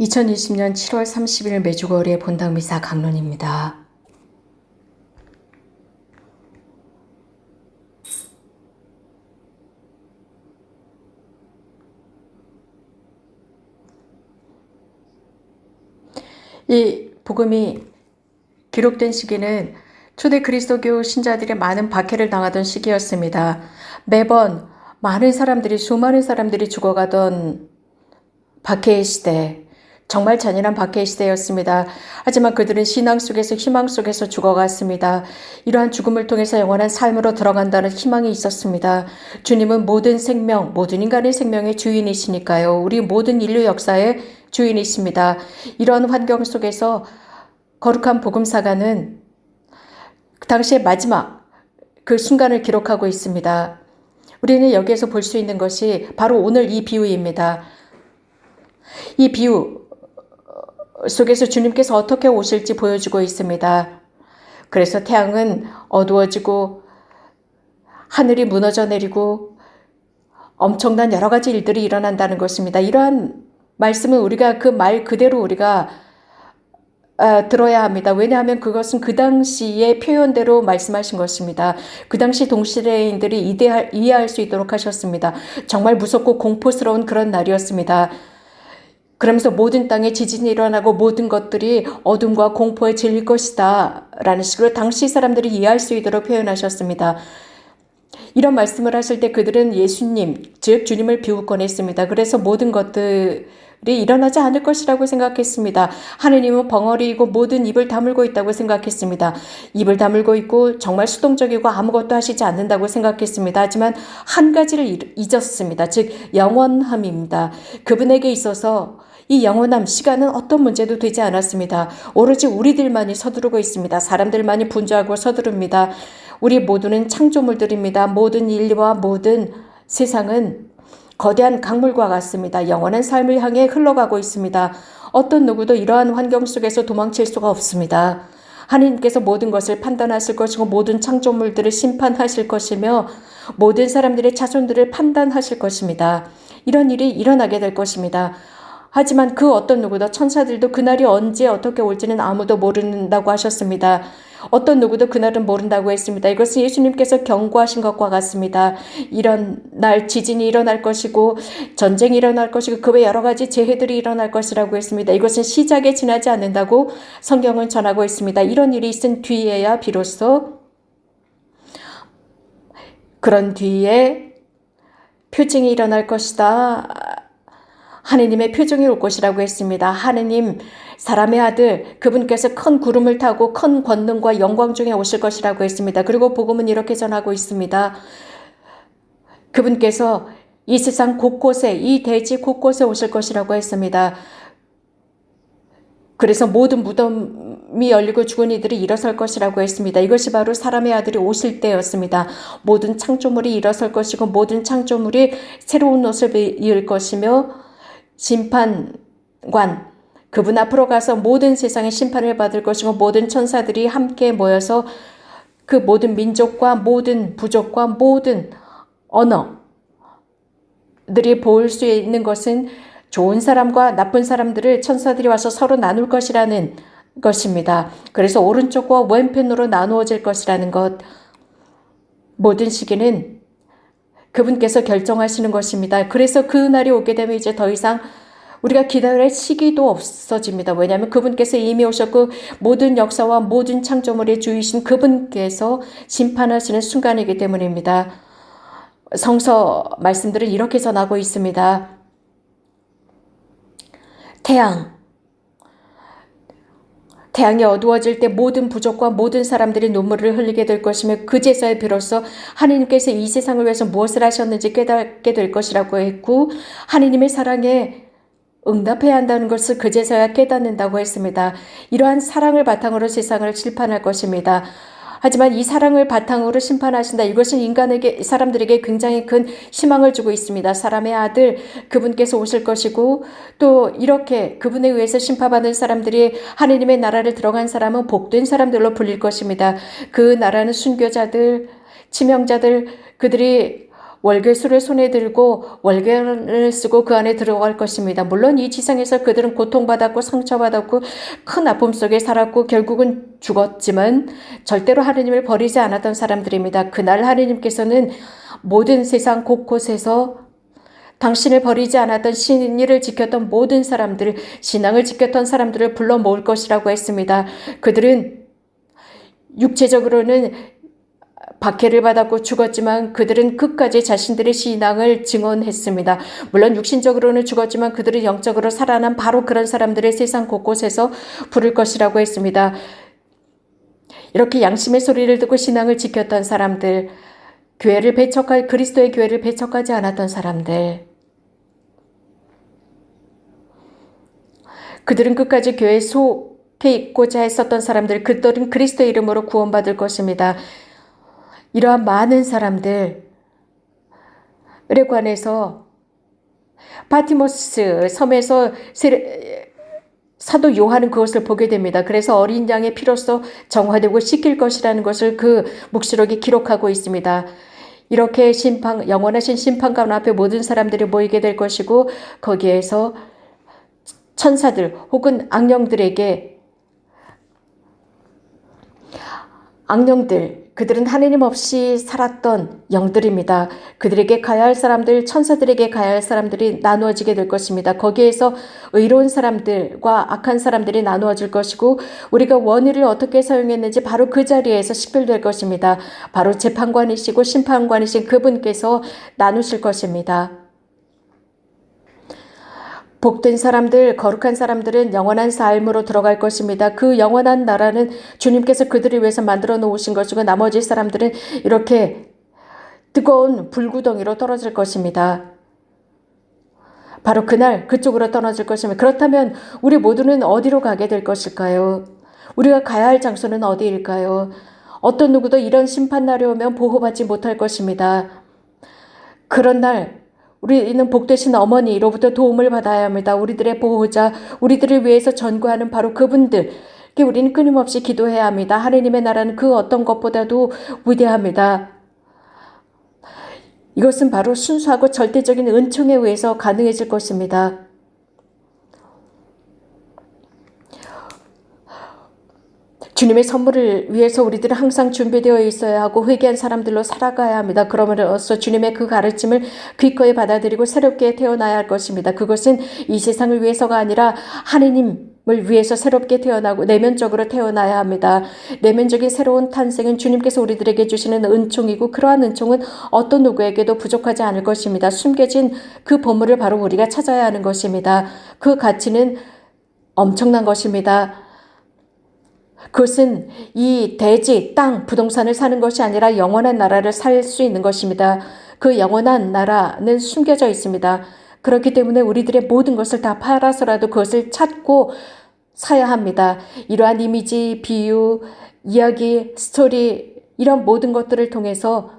2020년 7월 30일 매주거리의 본당 미사 강론입니다. 이 복음이 기록된 시기는 초대 그리스도교 신자들이 많은 박해를 당하던 시기였습니다. 매번 많은 사람들이 수많은 사람들이 죽어가던 박해의 시대, 정말 잔인한 박해의 시대였습니다. 하지만 그들은 신앙 속에서 희망 속에서 죽어갔습니다. 이러한 죽음을 통해서 영원한 삶으로 들어간다는 희망이 있었습니다. 주님은 모든 생명, 모든 인간의 생명의 주인이시니까요. 우리 모든 인류 역사의 주인이십니다. 이런 환경 속에서 거룩한 복음사가는 그 당시의 마지막 그 순간을 기록하고 있습니다. 우리는 여기에서 볼 수 있는 것이 바로 오늘 이 비유입니다. 이 비유 속에서 주님께서 어떻게 오실지 보여주고 있습니다. 그래서 태양은 어두워지고 하늘이 무너져 내리고 엄청난 여러 가지 일들이 일어난다는 것입니다. 이러한 말씀은 우리가 그 말 그대로 우리가 아, 들어야 합니다. 왜냐하면 그것은 그 당시의 표현대로 말씀하신 것입니다. 그 당시 동시대인들이 이해할, 이해할 수 있도록 하셨습니다. 정말 무섭고 공포스러운 그런 날이었습니다. 그러면서 모든 땅에 지진이 일어나고 모든 것들이 어둠과 공포에 질릴 것이다. 라는 식으로 당시 사람들이 이해할 수 있도록 표현하셨습니다. 이런 말씀을 하실 때 그들은 예수님, 즉 주님을 비웃곤 했습니다. 그래서 모든 것들이 일어나지 않을 것이라고 생각했습니다. 하느님은 벙어리이고 모든 입을 다물고 있다고 생각했습니다. 입을 다물고 있고 정말 수동적이고 아무것도 하시지 않는다고 생각했습니다. 하지만 한 가지를 잊었습니다. 즉 영원함입니다. 그분에게 있어서 이 영원함 시간은 어떤 문제도 되지 않았습니다. 오로지 우리들만이 서두르고 있습니다. 사람들만이 분주하고 서두릅니다. 우리 모두는 창조물들입니다. 모든 인류와 모든 세상은 거대한 강물과 같습니다. 영원한 삶을 향해 흘러가고 있습니다. 어떤 누구도 이러한 환경 속에서 도망칠 수가 없습니다. 하나님께서 모든 것을 판단하실 것이고 모든 창조물들을 심판하실 것이며 모든 사람들의 자손들을 판단하실 것입니다. 이런 일이 일어나게 될 것입니다. 하지만 그 어떤 누구도 천사들도 그날이 언제 어떻게 올지는 아무도 모른다고 하셨습니다. 어떤 누구도 그날은 모른다고 했습니다. 이것은 예수님께서 경고하신 것과 같습니다. 이런 날 지진이 일어날 것이고 전쟁이 일어날 것이고 그 외 여러 가지 재해들이 일어날 것이라고 했습니다. 이것은 시작에 지나지 않는다고 성경은 전하고 있습니다. 이런 일이 있은 뒤에야 비로소 그런 뒤에 표징이 일어날 것이다. 하느님의 표정이 올 것이라고 했습니다. 하느님, 사람의 아들, 그분께서 큰 구름을 타고 큰 권능과 영광 중에 오실 것이라고 했습니다. 그리고 복음은 이렇게 전하고 있습니다. 그분께서 이 세상 곳곳에, 이 대지 곳곳에 오실 것이라고 했습니다. 그래서 모든 무덤이 열리고 죽은 이들이 일어설 것이라고 했습니다. 이것이 바로 사람의 아들이 오실 때였습니다. 모든 창조물이 일어설 것이고 모든 창조물이 새로운 옷을 입을 것이며 심판관 그분 앞으로 가서 모든 세상의 심판을 받을 것이고 모든 천사들이 함께 모여서 그 모든 민족과 모든 부족과 모든 언어들이 보일 수 있는 것은 좋은 사람과 나쁜 사람들을 천사들이 와서 서로 나눌 것이라는 것입니다. 그래서 오른쪽과 왼편으로 나누어질 것이라는 것. 모든 시기는 그분께서 결정하시는 것입니다. 그래서 그 날이 오게 되면 이제 더 이상 우리가 기다릴 시기도 없어집니다. 왜냐하면 그분께서 이미 오셨고 모든 역사와 모든 창조물의 주이신 그분께서 심판하시는 순간이기 때문입니다. 성서 말씀들은 이렇게 전하고 있습니다. 태양, 태양이 어두워질 때 모든 부족과 모든 사람들이 눈물을 흘리게 될 것이며 그 제사에 비로소 하느님께서 이 세상을 위해서 무엇을 하셨는지 깨닫게 될 것이라고 했고 하느님의 사랑에 응답해야 한다는 것을 그 제사야 깨닫는다고 했습니다. 이러한 사랑을 바탕으로 세상을 심판할 것입니다. 하지만 이 사랑을 바탕으로 심판하신다. 이것은 인간에게 사람들에게 굉장히 큰 희망을 주고 있습니다. 사람의 아들 그분께서 오실 것이고 또 이렇게 그분에 의해서 심판받은 사람들이 하느님의 나라를 들어간 사람은 복된 사람들로 불릴 것입니다. 그 나라는 순교자들, 치명자들 그들이 월계수를 손에 들고 월계를 쓰고 그 안에 들어갈 것입니다. 물론 이 지상에서 그들은 고통받았고 상처받았고 큰 아픔 속에 살았고 결국은 죽었지만 절대로 하느님을 버리지 않았던 사람들입니다. 그날 하느님께서는 모든 세상 곳곳에서 당신을 버리지 않았던 신의를 지켰던 모든 사람들, 신앙을 지켰던 사람들을 불러 모을 것이라고 했습니다. 그들은 육체적으로는 박해를 받았고 죽었지만 그들은 끝까지 자신들의 신앙을 증언했습니다. 물론 육신적으로는 죽었지만 그들은 영적으로 살아난 바로 그런 사람들의 세상 곳곳에서 부를 것이라고 했습니다. 이렇게 양심의 소리를 듣고 신앙을 지켰던 사람들, 교회를 배척할 그리스도의 교회를 배척하지 않았던 사람들, 그들은 끝까지 교회 속해 있고자 했었던 사람들, 그들은 그리스도 이름으로 구원받을 것입니다. 이러한 많은 사람들에 관해서 파티모스 섬에서 사도 요한은 그것을 보게 됩니다. 그래서 어린 양의 피로써 정화되고 씻길 것이라는 것을 그 묵시록에 기록하고 있습니다. 이렇게 심판, 영원하신 심판관 앞에 모든 사람들이 모이게 될 것이고 거기에서 천사들 혹은 악령들에게 악령들 그들은 하느님 없이 살았던 영들입니다. 그들에게 가야 할 사람들, 천사들에게 가야 할 사람들이 나누어지게 될 것입니다. 거기에서 의로운 사람들과 악한 사람들이 나누어질 것이고 우리가 원의를 어떻게 사용했는지 바로 그 자리에서 식별될 것입니다. 바로 재판관이시고 심판관이신 그분께서 나누실 것입니다. 복된 사람들, 거룩한 사람들은 영원한 삶으로 들어갈 것입니다. 그 영원한 나라는 주님께서 그들을 위해서 만들어 놓으신 것이고 나머지 사람들은 이렇게 뜨거운 불구덩이로 떨어질 것입니다. 바로 그날 그쪽으로 떨어질 것입니다. 그렇다면 우리 모두는 어디로 가게 될 것일까요? 우리가 가야 할 장소는 어디일까요? 어떤 누구도 이런 심판날이 오면 보호받지 못할 것입니다. 그런 날 우리는 복되신 어머니로부터 도움을 받아야 합니다. 우리들의 보호자, 우리들을 위해서 전구하는 바로 그분들. 께 우리는 끊임없이 기도해야 합니다. 하느님의 나라는 그 어떤 것보다도 위대합니다. 이것은 바로 순수하고 절대적인 은총에 의해서 가능해질 것입니다. 주님의 선물을 위해서 우리들은 항상 준비되어 있어야 하고 회개한 사람들로 살아가야 합니다. 그러므로써 주님의 그 가르침을 기꺼이 받아들이고 새롭게 태어나야 할 것입니다. 그것은 이 세상을 위해서가 아니라 하느님 을 위해서 새롭게 태어나고 내면적으로 태어나야 합니다. 내면적인 새로운 탄생은 주님께서 우리들에게 주시는 은총이고 그러한 은총은 어떤 누구에게도 부족하지 않을 것입니다. 숨겨진 그 보물을 바로 우리가 찾아야 하는 것입니다. 그 가치는 엄청난 것입니다. 그것은 이 대지, 땅, 부동산을 사는 것이 아니라 영원한 나라를 살 수 있는 것입니다. 그 영원한 나라는 숨겨져 있습니다. 그렇기 때문에 우리들의 모든 것을 다 팔아서라도 그것을 찾고 사야 합니다. 이러한 이미지, 비유, 이야기, 스토리, 이런 모든 것들을 통해서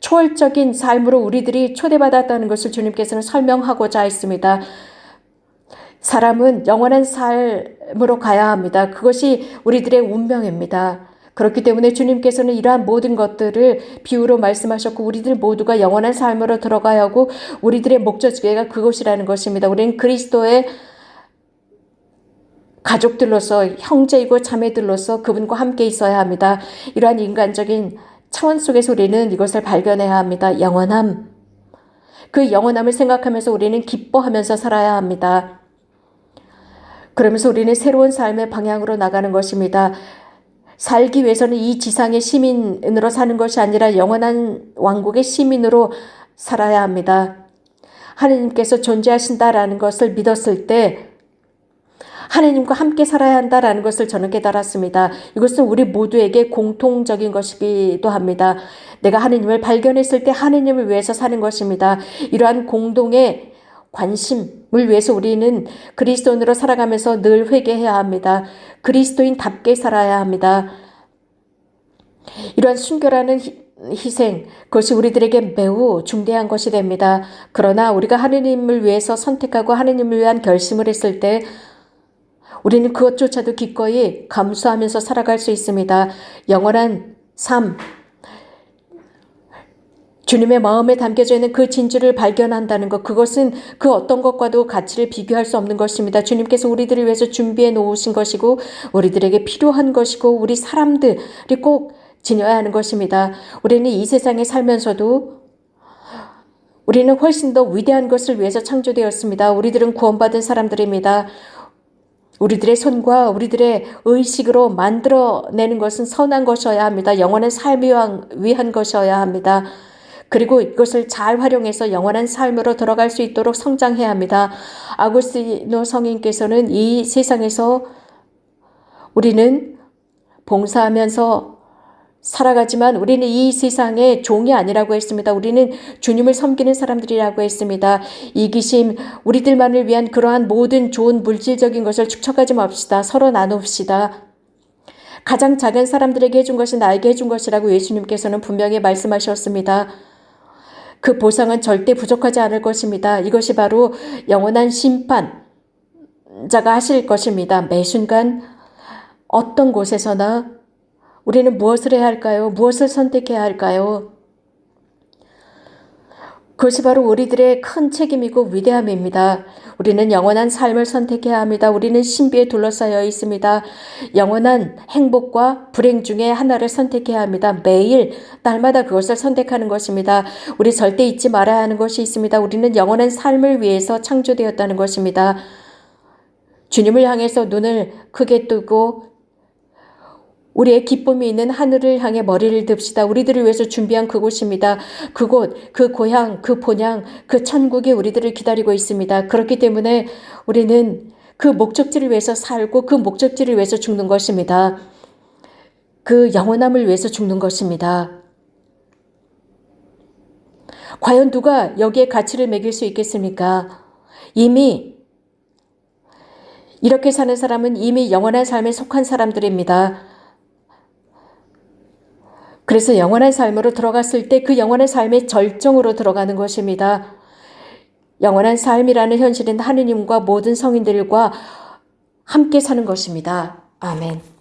초월적인 삶으로 우리들이 초대받았다는 것을 주님께서는 설명하고자 했습니다. 사람은 영원한 삶으로 가야 합니다. 그것이 우리들의 운명입니다. 그렇기 때문에 주님께서는 이러한 모든 것들을 비유로 말씀하셨고 우리들 모두가 영원한 삶으로 들어가야 하고 우리들의 목적지가 그것이라는 것입니다. 우리는 그리스도의 가족들로서 형제이고 자매들로서 그분과 함께 있어야 합니다. 이러한 인간적인 차원 속에서 우리는 이것을 발견해야 합니다. 영원함. 그 영원함을 생각하면서 우리는 기뻐하면서 살아야 합니다. 그러면서 우리는 새로운 삶의 방향으로 나가는 것입니다. 살기 위해서는 이 지상의 시민으로 사는 것이 아니라 영원한 왕국의 시민으로 살아야 합니다. 하느님께서 존재하신다라는 것을 믿었을 때 하느님과 함께 살아야 한다라는 것을 저는 깨달았습니다. 이것은 우리 모두에게 공통적인 것이기도 합니다. 내가 하느님을 발견했을 때 하느님을 위해서 사는 것입니다. 이러한 공동의 관심 을 위해서 우리는 그리스도인으로 살아가면서 늘 회개해야 합니다. 그리스도인답게 살아야 합니다. 이러한 순결하는 희생, 그것이 우리들에게 매우 중대한 것이 됩니다. 그러나 우리가 하느님을 위해서 선택하고 하느님을 위한 결심을 했을 때 우리는 그것조차도 기꺼이 감수하면서 살아갈 수 있습니다. 영원한 삶, 주님의 마음에 담겨져 있는 그 진주를 발견한다는 것, 그것은 그 어떤 것과도 가치를 비교할 수 없는 것입니다. 주님께서 우리들을 위해서 준비해 놓으신 것이고, 우리들에게 필요한 것이고, 우리 사람들이 꼭 지녀야 하는 것입니다. 우리는 이 세상에 살면서도 우리는 훨씬 더 위대한 것을 위해서 창조되었습니다. 우리들은 구원받은 사람들입니다. 우리들의 손과 우리들의 의식으로 만들어내는 것은 선한 것이어야 합니다. 영원한 삶을 위한, 것이어야 합니다. 그리고 이것을 잘 활용해서 영원한 삶으로 들어갈 수 있도록 성장해야 합니다. 아구스티노 성인께서는 이 세상에서 우리는 봉사하면서 살아가지만 우리는 이 세상의 종이 아니라고 했습니다. 우리는 주님을 섬기는 사람들이라고 했습니다. 이기심, 우리들만을 위한 그러한 모든 좋은 물질적인 것을 축적하지 맙시다. 서로 나눕시다. 가장 작은 사람들에게 해준 것이 나에게 해준 것이라고 예수님께서는 분명히 말씀하셨습니다. 그 보상은 절대 부족하지 않을 것입니다. 이것이 바로 영원한 심판자가 하실 것입니다. 매 순간 어떤 곳에서나 우리는 무엇을 해야 할까요? 무엇을 선택해야 할까요? 그것이 바로 우리들의 큰 책임이고 위대함입니다. 우리는 영원한 삶을 선택해야 합니다. 우리는 신비에 둘러싸여 있습니다. 영원한 행복과 불행 중에 하나를 선택해야 합니다. 매일, 날마다 그것을 선택하는 것입니다. 우리 절대 잊지 말아야 하는 것이 있습니다. 우리는 영원한 삶을 위해서 창조되었다는 것입니다. 주님을 향해서 눈을 크게 뜨고 우리의 기쁨이 있는 하늘을 향해 머리를 듭시다. 우리들을 위해서 준비한 그곳입니다. 그곳, 그 고향, 그 본향, 그 천국이 우리들을 기다리고 있습니다. 그렇기 때문에 우리는 그 목적지를 위해서 살고 그 목적지를 위해서 죽는 것입니다. 그 영원함을 위해서 죽는 것입니다. 과연 누가 여기에 가치를 매길 수 있겠습니까? 이미 이렇게 사는 사람은 이미 영원한 삶에 속한 사람들입니다. 그래서 영원한 삶으로 들어갔을 때 그 영원한 삶의 절정으로 들어가는 것입니다. 영원한 삶이라는 현실은 하느님과 모든 성인들과 함께 사는 것입니다. 아멘.